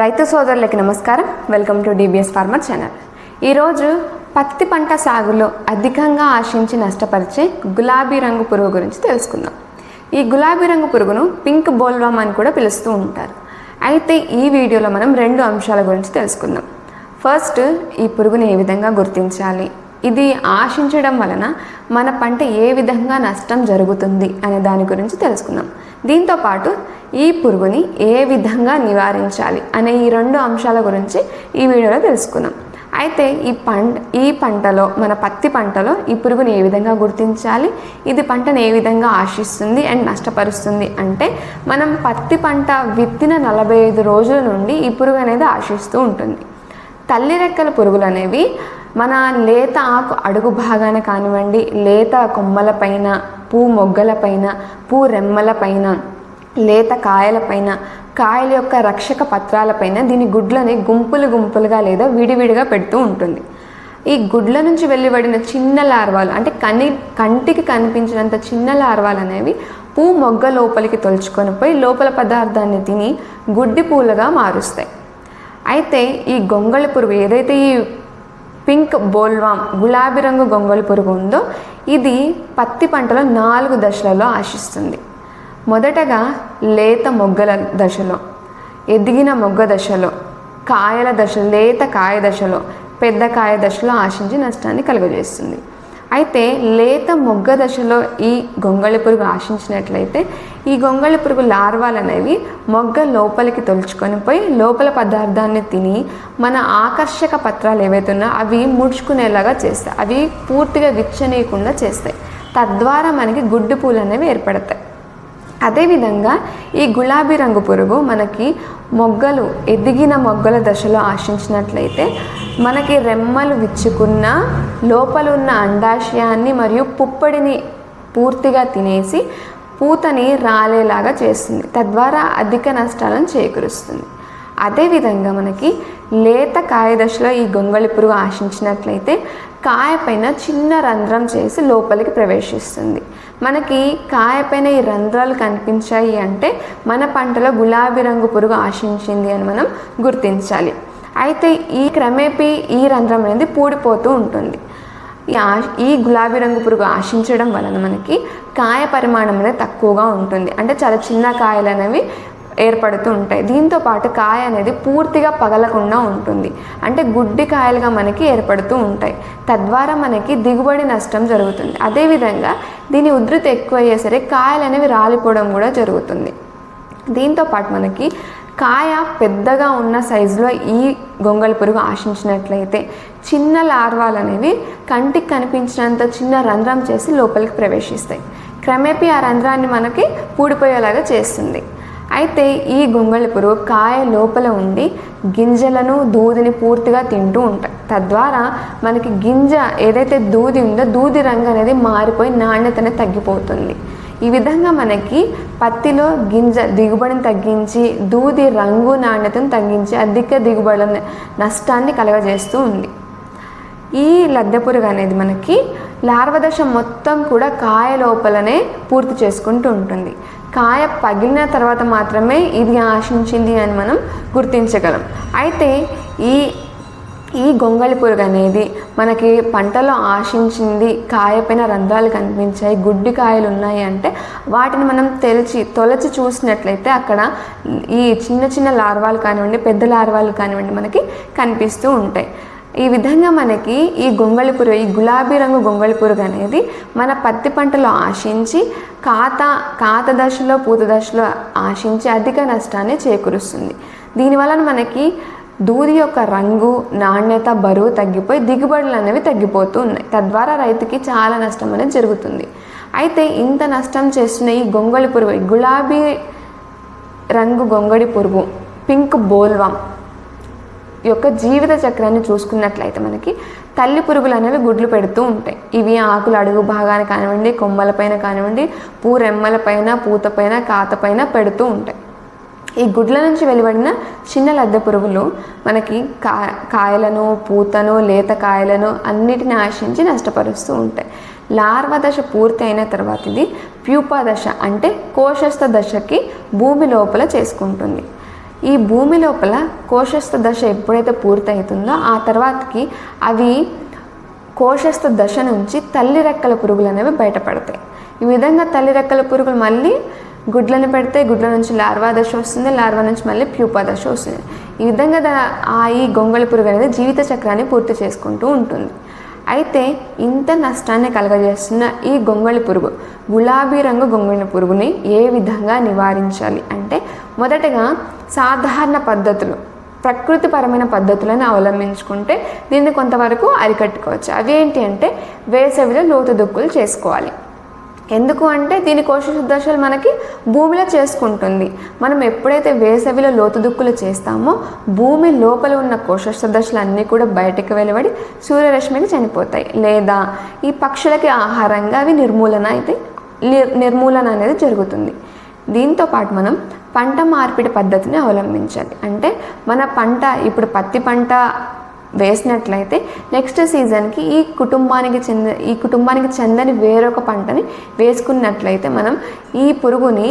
రైతు సోదరులకి నమస్కారం. Welcome to DBS farmer channel. ఈరోజు పత్తి పంట సాగులో అధికంగా ఆశించి నష్టపరిచే గులాబీ రంగు పురుగు గురించి తెలుసుకుందాం. ఈ గులాబీ రంగు పురుగును పింక్ బోల్వామ్ అని కూడా పిలుస్తూ ఉంటారు. అయితే ఈ వీడియోలో మనం రెండు అంశాల గురించి తెలుసుకుందాం. ఫస్ట్ ఈ పురుగుని ఏ విధంగా గుర్తించాలి? ఇది ఆశించడం వలన మన పంట ఏ విధంగా నష్టం జరుగుతుంది అనే దాని గురించి తెలుసుకుందాం. దీంతో పాటు ఈ పురుగుని ఏ విధంగా నివారించాలి అనే ఈ రెండు అంశాల గురించి ఈ వీడియోలో తెలుసుకుందాం. అయితే ఈ పంట ఈ పంటలో మన పత్తి పంటలో ఈ పురుగుని ఏ విధంగా గుర్తించాలి? ఇది పంటను ఏ విధంగా ఆశిస్తుంది అండ్ నష్టపరుస్తుంది అంటే మనం పత్తి పంట విత్తిన నలభై ఐదు రోజుల నుండి ఈ పురుగు అనేది ఆశిస్తూ ఉంటుంది. తల్లి రెక్కల పురుగులు అనేవి మన లేత ఆకు అడుగు భాగాన కానివ్వండి లేత కొమ్మల పైన పూ మొగ్గల పైన పూ రెమ్మల పైన లేత కాయలపైన కాయల యొక్క రక్షక పత్రాలపైన దీని గుడ్లని గుంపులు గుంపులుగా లేదా విడివిడిగా పెడుతూ ఉంటుంది. ఈ గుడ్ల నుంచి వెలువడిన చిన్న లార్వాలు అంటే కని కంటికి కనిపించినంత చిన్న లార్వాలు అనేవి పూ మొగ్గ లోపలికి తొలుచుకొని పోయి లోపల పదార్థాన్ని తిని గుడ్డి పూలుగా మారుస్తాయి. అయితే ఈ గొంగళి పురుగు ఏదైతే ఈ పింక్ బోల్వామ్ గులాబీ రంగు గొంగళి పురుగు ఉందో ఇది పత్తి పంటలో నాలుగు దశలలో ఆశిస్తుంది. మొదటగా లేత మొగ్గల దశలో ఎదిగిన మొగ్గ దశలో కాయల దశ లేత కాయ దశలో పెద్ద కాయ దశలో ఆశించి నష్టాన్ని కలుగజేస్తుంది. అయితే లేత మొగ్గ దశలో ఈ గొంగళి పురుగు ఆశించినట్లయితే ఈ గొంగళి పురుగు లార్వాలు అనేవి మొగ్గ లోపలికి తొలుచుకొని పోయి లోపల పదార్థాన్ని తిని మన ఆకర్షక పత్రాలు ఏవైతే ఉన్నాయో అవి ముడుచుకునేలాగా చేస్తాయి. అవి పూర్తిగా విచ్చనీయకుండా చేస్తాయి. తద్వారా మనకి గుడ్డు పూలు అనేవి ఏర్పడతాయి. అదేవిధంగా ఈ గులాబీ రంగు పురుగు మనకి మొగ్గలు ఎదిగిన మొగ్గల దశలో ఆశించినట్లయితే మనకి రెమ్మలు విచ్చుకున్న లోపలున్న అండాశయాన్ని మరియు పుప్పడిని పూర్తిగా తినేసి పూతని రాలేలాగా చేస్తుంది. తద్వారా అధిక నష్టాలను చేకూరుస్తుంది. అదేవిధంగా మనకి లేత కాయ దశలో ఈ గొంగళి పురుగు ఆశించినట్లయితే కాయ పైన చిన్న రంధ్రం చేసి లోపలికి ప్రవేశిస్తుంది. మనకి కాయ పైన ఈ రంధ్రాలు కనిపించాయి అంటే మన పంటలో గులాబీ రంగు పురుగు ఆశించింది అని మనం గుర్తించాలి. అయితే ఈ క్రమేపీ ఈ రంధ్రం అనేది పూడిపోతూ ఉంటుంది. ఈ ఈ గులాబీ రంగు పురుగు ఆశించడం వలన మనకి కాయ పరిమాణం అనేది తక్కువగా ఉంటుంది. అంటే చాలా చిన్న కాయలు అనేవి ఏర్పడుతూ ఉంటాయి. దీంతో పాటు కాయ అనేది పూర్తిగా పగలకుండా ఉంటుంది. అంటే గుడ్డి కాయలుగా మనకి ఏర్పడుతూ ఉంటాయి. తద్వారా మనకి దిగుబడి నష్టం జరుగుతుంది. అదేవిధంగా దీని ఉధృతి ఎక్కువ అయ్యేసరికి కాయలు అనేవి రాలిపోవడం కూడా జరుగుతుంది. దీంతో పాటు మనకి కాయ పెద్దగా ఉన్న సైజులో ఈ గొంగళి పురుగు ఆశించినట్లయితే చిన్న లార్వాలు అనేవి కంటికి కనిపించినంత చిన్న రంధ్రం చేసి లోపలికి ప్రవేశిస్తాయి. క్రమేపీ ఆ రంధ్రాన్ని మనకి పూడిపోయేలాగా చేస్తుంది. అయితే ఈ గొంగళి పురుగు కాయ లోపల ఉండి గింజలను దూదిని పూర్తిగా తింటూ ఉంటాయి. తద్వారా మనకి గింజ ఏదైతే దూది ఉందో దూది రంగు అనేది మారిపోయి నాణ్యత తగ్గిపోతుంది. ఈ విధంగా మనకి పత్తిలో గింజ దిగుబడిని తగ్గించి దూది రంగు నాణ్యతను తగ్గించి అధిక దిగుబడి నష్టాన్ని కలగజేస్తూ ఉంది. ఈ లద్దె పురుగు అనేది మనకి లార్వ దశ మొత్తం కూడా కాయ లోపలనే పూర్తి చేసుకుంటూ ఉంటుంది. కాయ పగిలిన తర్వాత మాత్రమే ఇది ఆశించింది అని మనం గుర్తించగలం. అయితే ఈ ఈ గొంగళి పురుగు అనేది మనకి పంటలో ఆశించింది కాయపైన రంధ్రాలు కనిపించాయి గుడ్డి కాయలు ఉన్నాయి అంటే వాటిని మనం తెలిచి తొలచి చూసినట్లయితే అక్కడ ఈ చిన్న చిన్న లార్వాలు కానివ్వండి పెద్ద లార్వాలు కానివ్వండి మనకి కనిపిస్తూ ఉంటాయి. ఈ విధంగా మనకి ఈ గొంగళి పురుగు ఈ గులాబీ రంగు గొంగళి పురుగు అనేది మన పత్తి పంటలో ఆశించి కాత కాత దశలో పూత దశలో ఆశించి అధిక నష్టాన్ని చేకూరుస్తుంది. దీనివలన మనకి దూది యొక్క రంగు నాణ్యత బరువు తగ్గిపోయి దిగుబడులు అనేవి తగ్గిపోతూ ఉన్నాయి. తద్వారా రైతుకి చాలా నష్టం అనేది జరుగుతుంది. అయితే ఇంత నష్టం చేస్తున్న ఈ గొంగళి పురుగు ఈ గులాబీ రంగు గొంగడి పురుగు పింక్ బోల్వామ్ యొక్క జీవిత చక్రాన్ని చూసుకున్నట్లయితే మనకి తల్లి పురుగులు అనేవి గుడ్లు పెడుతూ ఉంటాయి. ఇవి ఆకులు అడుగు భాగాన కానివ్వండి కొమ్మలపైన కానివ్వండి పూరెమ్మలపైన పూతపైన కాతపైన పెడుతూ ఉంటాయి. ఈ గుడ్ల నుంచి వెలువడిన చిన్న లద్దె పురుగులు మనకి కా కాయలను పూతను లేత కాయలను అన్నిటిని ఆశించి నష్టపరుస్తూ ఉంటాయి. లార్వా దశ పూర్తి అయిన తర్వాత ఇది ప్యూపా దశ అంటే కోశస్థ దశకి భూమి లోపల చేసుకుంటుంది. ఈ భూమి లోపల కోశస్థ దశ ఎప్పుడైతే పూర్తయితుందో ఆ తర్వాతకి అవి కోశస్థ దశ నుంచి తల్లి రెక్కల పురుగులు అనేవి బయటపడతాయి. ఈ విధంగా తల్లి రెక్కల పురుగులు మళ్ళీ గుడ్లను పెడితే గుడ్ల నుంచి లార్వా దశ వస్తుంది లార్వా నుంచి మళ్ళీ ప్యూపా దశ వస్తుంది. ఈ విధంగా ఆ ఈ గొంగళి పురుగు అనేది జీవిత చక్రాన్ని పూర్తి చేసుకుంటూ ఉంటుంది. అయితే ఇంత నష్టాన్ని కలగజేస్తున్న ఈ గొంగళి పురుగు గులాబీ రంగు గొంగళి పురుగుని ఏ విధంగా నివారించాలి అంటే మొదటగా సాధారణ పద్ధతులు ప్రకృతిపరమైన పద్ధతులను అవలంబించుకుంటే దీన్ని కొంతవరకు అరికట్టుకోవచ్చు. అవి ఏంటి అంటే వేసవిలో లోతు దుక్కులు చేసుకోవాలి. ఎందుకు అంటే దీని కోశ దశలు మనకి భూమిలో చేసుకుంటుంది. మనం ఎప్పుడైతే వేసవిలో లోతు దుక్కులు చేస్తామో భూమి లోపల ఉన్న కోశ దశలు అన్నీ కూడా బయటకు వెలువడి సూర్యరశ్మికి చనిపోతాయి. లేదా ఈ పక్షులకి ఆహారంగా అవి నిర్మూలన అయితే నిర్మూలన అనేది జరుగుతుంది. దీంతో పాటు మనం పంట మార్పిడి పద్ధతిని అవలంబించాలి. అంటే మన పంట ఇప్పుడు పత్తి పంట వేసినట్లయితే నెక్స్ట్ సీజన్కి ఈ కుటుంబానికి చెంద ఈ కుటుంబానికి చెందని వేరొక పంటని వేసుకున్నట్లయితే మనం ఈ పురుగుని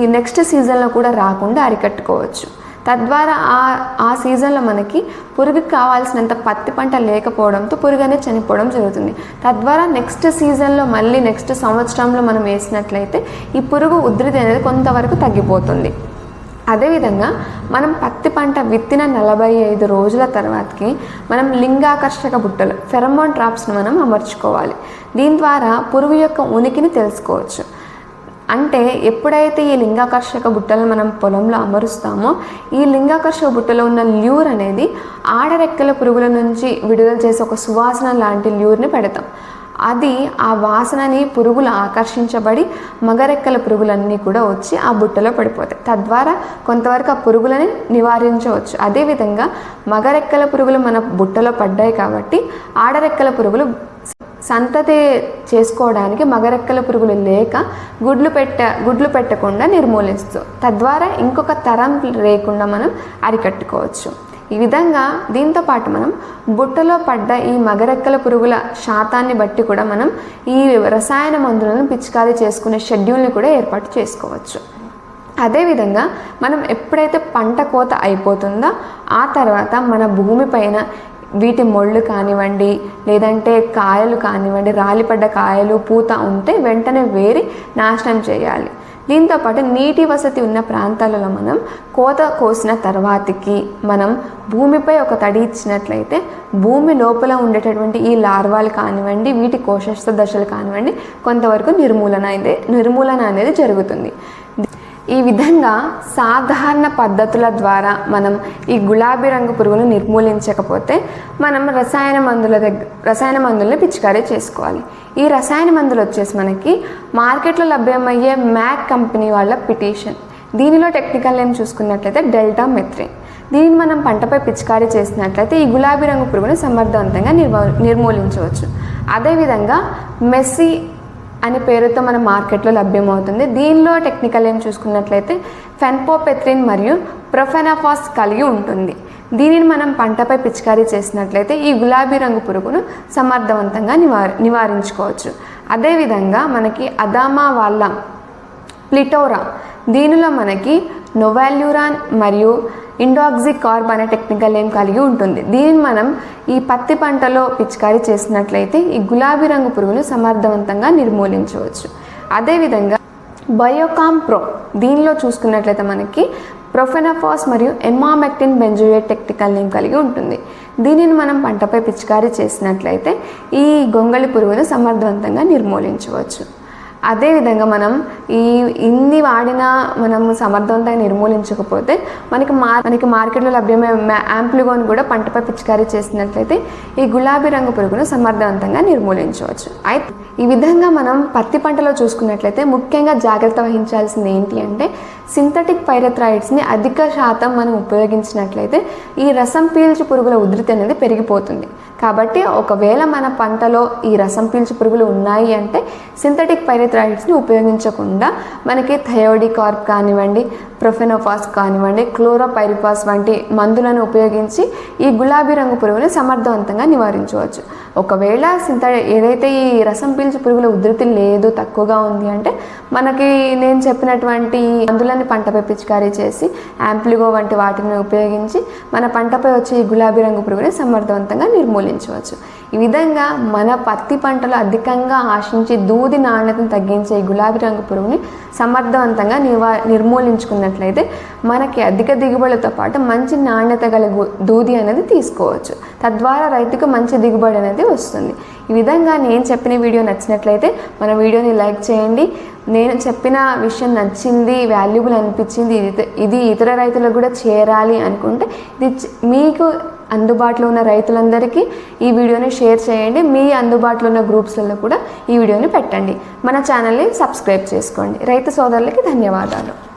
ఈ నెక్స్ట్ సీజన్లో కూడా రాకుండా అరికట్టుకోవచ్చు. తద్వారా ఆ ఆ సీజన్లో మనకి పురుగుకి కావాల్సినంత పత్తి పంట లేకపోవడంతో పురుగు అనేది చనిపోవడం జరుగుతుంది. తద్వారా నెక్స్ట్ సీజన్లో మళ్ళీ నెక్స్ట్ సంవత్సరంలో మనం వేసినట్లయితే ఈ పురుగు ఉధృతి అనేది కొంతవరకు తగ్గిపోతుంది. అదేవిధంగా మనం పత్తి పంట విత్తిన నలభై ఐదు రోజుల తర్వాతకి మనం లింగాకర్షక బుట్టలు ఫెరమోన్ ట్రాప్స్ను మనం అమర్చుకోవాలి. దీని ద్వారా పురుగు యొక్క ఉనికిని తెలుసుకోవచ్చు. అంటే ఎప్పుడైతే ఈ లింగాకర్షక బుట్టలను మనం పొలంలో అమరుస్తామో ఈ లింగాకర్షక బుట్టలో ఉన్న ల్యూర్ అనేది ఆడరెక్కల పురుగుల నుంచి విడుదల చేసే ఒక సువాసన లాంటి ల్యూర్ని పెడతాం. అది ఆ వాసనని పురుగులు ఆకర్షించబడి మగరెక్కల పురుగులన్నీ కూడా వచ్చి ఆ బుట్టలో పడిపోతాయి. తద్వారా కొంతవరకు ఆ పురుగులని నివారించవచ్చు. అదేవిధంగా మగరెక్కల పురుగులు మన బుట్టలో పడ్డాయి కాబట్టి ఆడరెక్కల పురుగులు సంతతి చేసుకోవడానికి మగరెక్కల పురుగులు లేక గుడ్లు పెట్ట గుడ్లు పెట్టకుండా నిర్మూలిస్తూ తద్వారా ఇంకొక తరం లేకుండా మనం అరికట్టుకోవచ్చు. ఈ విధంగా దీంతో పాటు మనం బుట్టలో పడ్డ ఈ మగరెక్కల పురుగుల శాతాన్ని బట్టి కూడా మనం ఈ రసాయన మందులను పిచికారీ చేసుకునే షెడ్యూల్ని కూడా ఏర్పాటు చేసుకోవచ్చు. అదేవిధంగా మనం ఎప్పుడైతే పంట కోత అయిపోతుందో ఆ తర్వాత మన భూమిపైన వీటి మొళ్ళు కానివ్వండి లేదంటే కాయలు కానివ్వండి రాలిపడ్డ కాయలు పూత ఉంటే వెంటనే వేరి నాశనం చేయాలి. దీంతోపాటు నీటి వసతి ఉన్న ప్రాంతాలలో మనం కోత కోసిన తర్వాతకి మనం భూమిపై ఒక తడి ఇచ్చినట్లయితే భూమి లోపల ఉండేటటువంటి ఈ లార్వాలు కానివ్వండి వీటి కోశస్థ దశలు కానివ్వండి కొంతవరకు నిర్మూలన అయితే నిర్మూలన అనేది జరుగుతుంది. ఈ విధంగా సాధారణ పద్ధతుల ద్వారా మనం ఈ గులాబీ రంగు పురుగును నిర్మూలించకపోతే మనం రసాయన మందుల దగ్గర రసాయన మందుల్ని పిచికారీ చేసుకోవాలి. ఈ రసాయన మందులు వచ్చేసి మనకి మార్కెట్లో లభ్యమయ్యే మ్యాక్ కంపెనీ వాళ్ళ పిటిషన్. దీనిలో టెక్నికల్ నేమ్ చూసుకున్నట్లయితే డెల్టా మెథ్రిన్ దీనిని మనం పంటపై పిచికారీ చేసినట్లయితే ఈ గులాబీ రంగు పురుగును సమర్థవంతంగా నిర్వ నిర్మూలించవచ్చు. అదేవిధంగా మెస్సీ అనే పేరుతో మన మార్కెట్లో లభ్యమవుతుంది. దీనిలో టెక్నికల్ ఏం చూసుకున్నట్లయితే ఫెన్పోపెత్రిన్ మరియు ప్రొఫెనాఫాస్ కలిగి ఉంటుంది. దీనిని మనం పంటపై పిచికారీ చేసినట్లయితే ఈ గులాబీ రంగు పురుగును సమర్థవంతంగా నివారి నివారించుకోవచ్చు. అదేవిధంగా మనకి అదామా వాళ్ళ ప్లిటోరా. దీనిలో మనకి నొవాల్యూరాన్ మరియు ఇండాక్సీ అనే టెక్నికల్ నేమ్ కలిగి ఉంటుంది. దీనిని మనం ఈ పత్తి పంటలో పిచికారీ చేసినట్లయితే ఈ గులాబీ రంగు పురుగును సమర్థవంతంగా నిర్మూలించవచ్చు. అదేవిధంగా బయోకామ్ ప్రో దీనిలో చూసుకున్నట్లయితే మనకి ప్రొఫెనఫాస్ మరియు ఎమామెక్టిన్ బెంజోయేట్ టెక్నికల్ నేమ్ కలిగి ఉంటుంది. దీనిని మనం పంటపై పిచికారీ చేసినట్లయితే ఈ గొంగళి పురుగును సమర్థవంతంగా నిర్మూలించవచ్చు. అదేవిధంగా మనం ఈ ఇన్ని వాడినా మనం సమర్థవంతంగా నిర్మూలించకపోతే మనకి మా మనకి మార్కెట్లో లభ్యమయ్యే యాంప్లిగోన్ కూడా పంటపై పిచికారీ చేసినట్లయితే ఈ గులాబీ రంగు పురుగును సమర్థవంతంగా నిర్మూలించవచ్చు. అయితే ఈ విధంగా మనం పత్తి పంటలో చూసుకున్నట్లయితే ముఖ్యంగా జాగ్రత్త వహించాల్సింది ఏంటి అంటే సింథటిక్ పైరథ్రాయిడ్స్ని అధిక శాతం మనం ఉపయోగించినట్లయితే ఈ రసం పీల్చు పురుగుల ఉధృతి అనేది పెరిగిపోతుంది. కాబట్టి ఒకవేళ మన పంటలో ఈ రసం పీల్చు పురుగులు ఉన్నాయి అంటే సింథటిక్ పైరిథ్రాయిడ్స్ని ఉపయోగించకుండా మనకి థయోడికార్ప్ కానివ్వండి ప్రొఫెనోఫాస్ కానివ్వండి క్లోరోపైరిఫాస్ వంటి మందులను ఉపయోగించి ఈ గులాబీ రంగు పురుగుని సమర్థవంతంగా నివారించవచ్చు. ఒకవేళ సింత ఏదైతే ఈ రసం పీల్చు పురుగుల ఉధృతి లేదు తక్కువగా ఉంది అంటే మనకి నేను చెప్పినటువంటి మందులని పంటపై పిచికారీ చేసి యాంప్లిగో వంటి వాటిని ఉపయోగించి మన పంటపై వచ్చే ఈ గులాబీ రంగు పురుగుని సమర్థవంతంగా నిర్మూలించవచ్చు. ఈ విధంగా మన పత్తి పంటలో అధికంగా ఆశించి దూది నాణ్యతను తగ్గించే ఈ గులాబీ రంగు పురుగుని సమర్థవంతంగా నివా నిర్మూలించుకున్నట్లయితే మనకి అధిక దిగుబడులతో పాటు మంచి నాణ్యత గల దూది అనేది తీసుకోవచ్చు. తద్వారా రైతుకు మంచి దిగుబడి అనేది వస్తుంది. ఈ విధంగా నేను చెప్పిన వీడియో నచ్చినట్లయితే మన వీడియోని లైక్ చేయండి. నేను చెప్పిన విషయం నచ్చింది వాల్యుబుల్ అనిపించింది ఇది ఇది ఇతర రైతులకు కూడా చేరాలి అనుకుంటే ఇది మీకు అందుబాటులో ఉన్న రైతులందరికీ ఈ వీడియోని షేర్ చేయండి. మీ అందుబాటులో ఉన్న గ్రూప్స్లలో కూడా ఈ వీడియోని పెట్టండి. మన ఛానల్ని సబ్స్క్రైబ్ చేసుకోండి. రైతు సోదరులకి ధన్యవాదాలు.